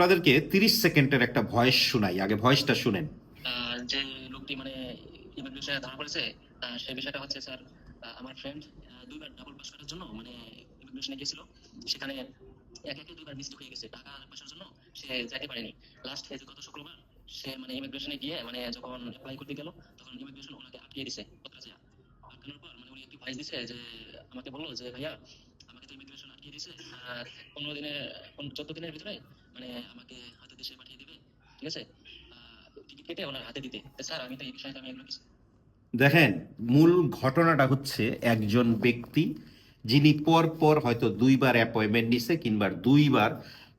আপনাদেরকে তিরিশ সেকেন্ডের একটা ভয়েস শোনাই। আগে ভয়েসটা শুনেন। যে লোকটি মানে ধরা পড়েছে সেই বিষয়টা হচ্ছে, স্যার আমার ফ্রেন্ড দুইবার ডাবল পাস করার জন্য মানে ইমিগ্রেশনে সেখানে এক একে দুইবার হয়ে গেছে টাকা জন্য, সে যাইতে পারেনি। লাস্ট গত শুক্রবার, সে মানে ইমিগ্রেশনে গিয়ে মানে যখন অ্যাপ্লাই করতে গেল, তখন ইমিগ্রেশন ওনাকে পত্রাজা আটকানোর পর মানে উনি একটি ভয়েস দিছে যে, আমাকে বলল যে, ভাইয়া পনেরো চোদ্দ দিনের ভিতরে মানে আমাকে দেশে পাঠিয়ে দিবে, ঠিক আছে? কেটে ওনার হাতে দিতে। স্যার, আমি তো এই বিষয়টা আমি এগুলো কিছু। দেখেন, মূল ঘটনাটা হচ্ছে একজন ব্যক্তি যিনি পর পর হয়তো দুইবার অ্যাপয়েন্টমেন্ট নিছে কিংবা দুইবার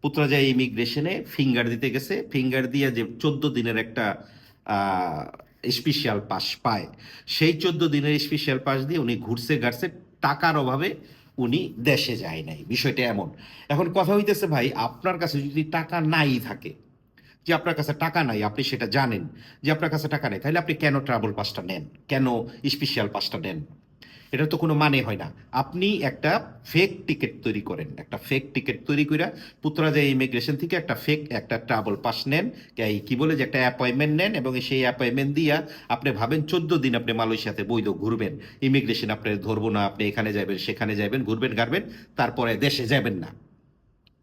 পুত্রাজায় ইমিগ্রেশনে ফিঙ্গার দিতে গেছে। ফিঙ্গার দিয়ে যে চোদ্দ দিনের একটা স্পেশাল পাস পায়। সেই চোদ্দ দিনের স্পেশাল পাস দিয়ে উনি ঘুরছে গাড়ছে টাকার অভাবে উনি দেশে যায় নাই। বিষয়টা এমন। এখন কথা হইতেছে ভাই, আপনার কাছে যদি টাকা নাই থাকে, যে আপনার কাছে টাকা নাই, আপনি সেটা জানেন, যে আপনার কাছে টাকা নাই, তাহলে আপনি কেন ট্রাভেল পাসটা নেন? কেন স্পেশাল পাসটা নেন? এটা তো কোনো মানে হয় না। আপনি একটা ফেক টিকিট তৈরি করেন, একটা ফেক টিকিট তৈরি করে পুত্রাজয় ইমিগ্রেশন থেকে একটা ফেক একটা ট্রাভেল পাস নেন, কি বলে যে একটা অ্যাপয়েন্টমেন্ট নেন এবং সেই অ্যাপয়েন্টমেন্ট দিয়া আপনি ভাবেন চোদ্দ দিন আপনি মালয়েশিয়াতে বৈধ ঘুরবেন। ইমিগ্রেশন আপনি ধরবো না, আপনি এখানে যাবেন সেখানে যাবেন ঘুরবেন, গাড়বেন, তারপরে দেশে যাবেন না।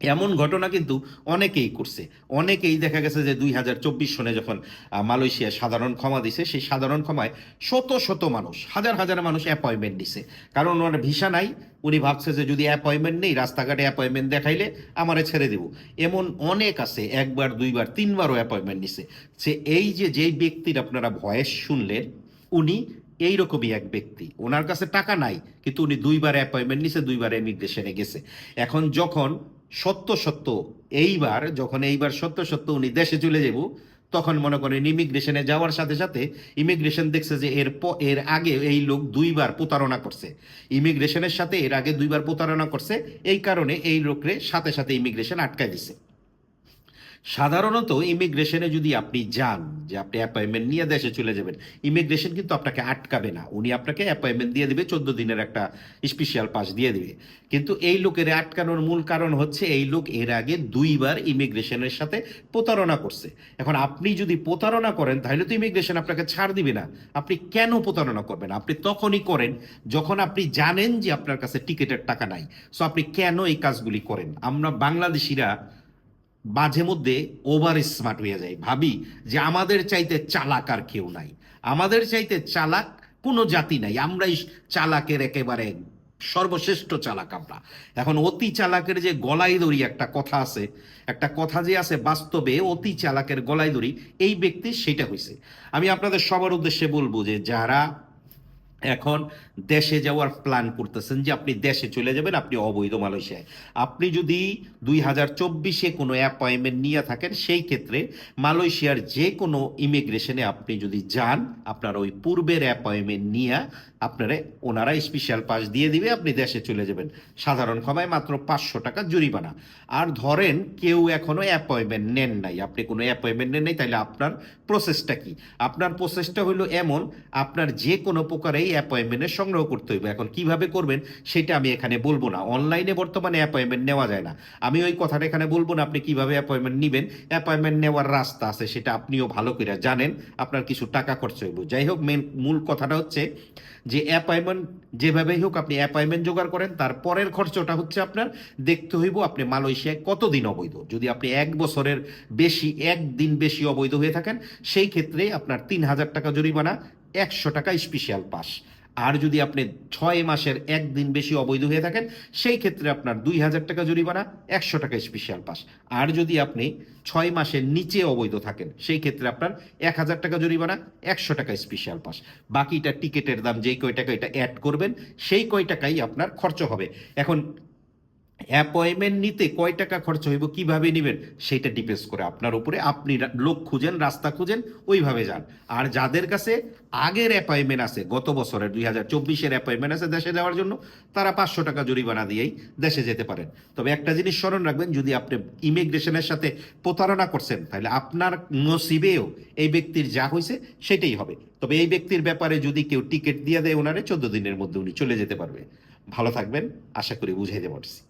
এমন ঘটনা কিন্তু অনেকেই করছে। অনেকেই দেখা গেছে যে দুই হাজার চব্বিশ সনে যখন মালয়েশিয়া সাধারণ ক্ষমা দিছে, সেই সাধারণ ক্ষমায় শত শত মানুষ, হাজার হাজার মানুষ অ্যাপয়েন্টমেন্ট দিছে। কারণ ওনার ভিসা নাই, উনি ভাবছে যে যদি অ্যাপয়েন্টমেন্ট নেই, রাস্তাঘাটে অ্যাপয়েন্টমেন্ট দেখাইলে আমারে ছেড়ে দেব। এমন অনেক আছে, একবার, দুইবার, তিনবারও অ্যাপয়েন্টমেন্ট নিছে। সে এই যে, যেই ব্যক্তির আপনারা ভয়েস শুনলেন, উনি এইরকমই এক ব্যক্তি। ওনার কাছে টাকা নাই, কিন্তু উনি দুইবার অ্যাপয়েন্টমেন্ট নিছে, দুইবার ইমিগ্রেশনে গেছে। এখন যখন সত্য সত্য, এইবার, যখন এইবার সত্য সত্য উনি দেশে চলে যাব, তখন মনে করেন ইমিগ্রেশনে যাওয়ার সাথে সাথে ইমিগ্রেশন দেখছে যে এর এর আগে এই লোক দুইবার প্রতারণা করছে। ইমিগ্রেশনের সাথে এর আগে দুইবার প্রতারণা করছে, এই কারণে এই লোকরে সাথে সাথে ইমিগ্রেশন আটকায় দিছে। সাধারণত ইমিগ্রেশনে যদি আপনি যান, যে আপনি অ্যাপয়েন্টমেন্ট নিয়ে দেশে চলে যাবেন ইমিগ্রেশন কিন্তু আপনাকে আটকাবে না। উনি আপনাকে অ্যাপয়েন্টমেন্ট দিয়ে দিবে, চোদ্দ দিনের একটা স্পেশাল পাস দিয়ে দিবে। কিন্তু এই লোকের আটকানোর মূল কারণ হচ্ছে, এই লোক এর আগে দুইবার ইমিগ্রেশনের সাথে প্রতারণা করছে। এখন আপনি যদি প্রতারণা করেন, তাহলে তো ইমিগ্রেশন আপনাকে ছাড় দিবে না। আপনি কেন প্রতারণা করবেন? আপনি তখনই করেন যখন আপনি জানেন যে আপনার কাছে টিকিটের টাকা নাই। সো আপনি কেন এই কাজগুলি করেন? আমরা বাংলাদেশিরা মাঝে মধ্যে ওভার স্মার্ট হয়ে যায়। ভাবি যে আমাদের চাইতে চালাক আর কেউ নাই। আমাদের চাইতে চালাক কোনো জাতি নাই। আমরাই চালাকের একেবারে সর্বশ্রেষ্ঠ চালাক আমরা। এখন অতি চালাকের যে গলায় দড়ি একটা কথা আছে, একটা কথা যে আছে বাস্তবে অতি চালাকের গলায় দড়ি, এই ব্যক্তির সেটা হয়েছে আমি আপনাদের সবার উদ্দেশ্যে বলব যে যারা এখন দেশে যাওয়ার প্ল্যান করতেছেন যে আপনি দেশে চলে যাবেন, আপনি অবৈধ মালয়েশিয়ায়। আপনি যদি দুই হাজার চব্বিশে কোনো অ্যাপয়েন্টমেন্ট নিয়ে থাকেন, সেই ক্ষেত্রে মালয়েশিয়ার যে কোনো ইমিগ্রেশনে আপনি যদি যান, আপনার ওই পূর্বের অ্যাপয়েন্টমেন্ট নিয়ে আপনারা ওনারা স্পেশাল পাস দিয়ে দিবে, আপনি দেশে চলে যাবেন। সাধারণ ক্ষমায় মাত্র পাঁচশো টাকা জরিমানা। আর ধরেন কেউ এখনও অ্যাপয়েন্টমেন্ট নেন নাই, আপনি কোনো অ্যাপয়েন্টমেন্ট নেন নাই তাহলে আপনার প্রসেসটা কি? আপনার প্রসেসটা হলো এমন, আপনার যে কোনো প্রকারেই অ্যাপয়েন্টমেন্টের সংগ্রহ করতে হইবে। এখন কীভাবে করবেন সেটা আমি এখানে বলব না। অনলাইনে বর্তমানে অ্যাপয়েন্টমেন্ট নেওয়া যায় না। আমি ওই কথাটা এখানে বলব না, আপনি কীভাবে অ্যাপয়েন্টমেন্ট নেবেন। অ্যাপয়েন্টমেন্ট নেওয়ার রাস্তা আছে, সেটা আপনিও ভালো করে জানেন। আপনার কিছু টাকা খরচ হইব। যাই হোক মেন মূল কথাটা হচ্ছে যে অ্যাপয়েন্টমেন্ট যেভাবেই হোক, আপনি অ্যাপয়েন্টমেন্ট জোগাড় করেন, তার পরের খরচটা হচ্ছে আপনার দেখতে হইব আপনি মালয়েশিয়ায় কতদিন অবৈধ। যদি আপনি এক বছরের বেশি, একদিন বেশি অবৈধ হয়ে থাকেন, সেই ক্ষেত্রে আপনার তিন হাজার টাকা জরিমানা একশো টাকা স্পেশাল পাস আর যদি আপনি ছয় মাসের একদিন বেশি অবৈধ হয়ে থাকেন, সেই ক্ষেত্রে আপনার দুই হাজার টাকা জরিমানা, একশো টাকা স্পেশাল পাস আর যদি আপনি ছয় মাসের নিচে অবৈধ থাকেন, সেই ক্ষেত্রে আপনার এক হাজার টাকা জরিমানা, একশো টাকা স্পেশাল পাস বাকিটা টিকিটের দাম যেই কয় টাকা এটা অ্যাড করবেন, সেই কয় টাকাই আপনার খরচ হবে। এখন অ্যাপয়েন্টমেন্ট নিতে কয় টাকা খরচ হইব, কীভাবে নেবেন, সেটা ডিপেন্ডস করে আপনার উপরে। আপনি লোক খুঁজেন, রাস্তা খুঁজেন, ওইভাবে যান। আর যাদের কাছে আগের অ্যাপয়েন্টমেন্ট আছে, গত বছরের, দুই হাজার চব্বিশের অ্যাপয়েন্টমেন্ট আছে দেশে যাওয়ার জন্য, তারা পাঁচশো টাকা জরিমানা দিয়েই দেশে যেতে পারেন। তবে একটা জিনিস স্মরণ রাখবেন, যদি আপনি ইমিগ্রেশনের সাথে প্রতারণা করছেন, তাহলে আপনার নসিবেও এই ব্যক্তির যা হয়েছে সেটাই হবে। তবে এই ব্যক্তির ব্যাপারে যদি কেউ টিকিট দিয়ে দেয় ওনারে, চোদ্দ দিনের মধ্যে উনি চলে যেতে পারবে। ভালো থাকবেন, আশা করি বুঝাইতে পারছি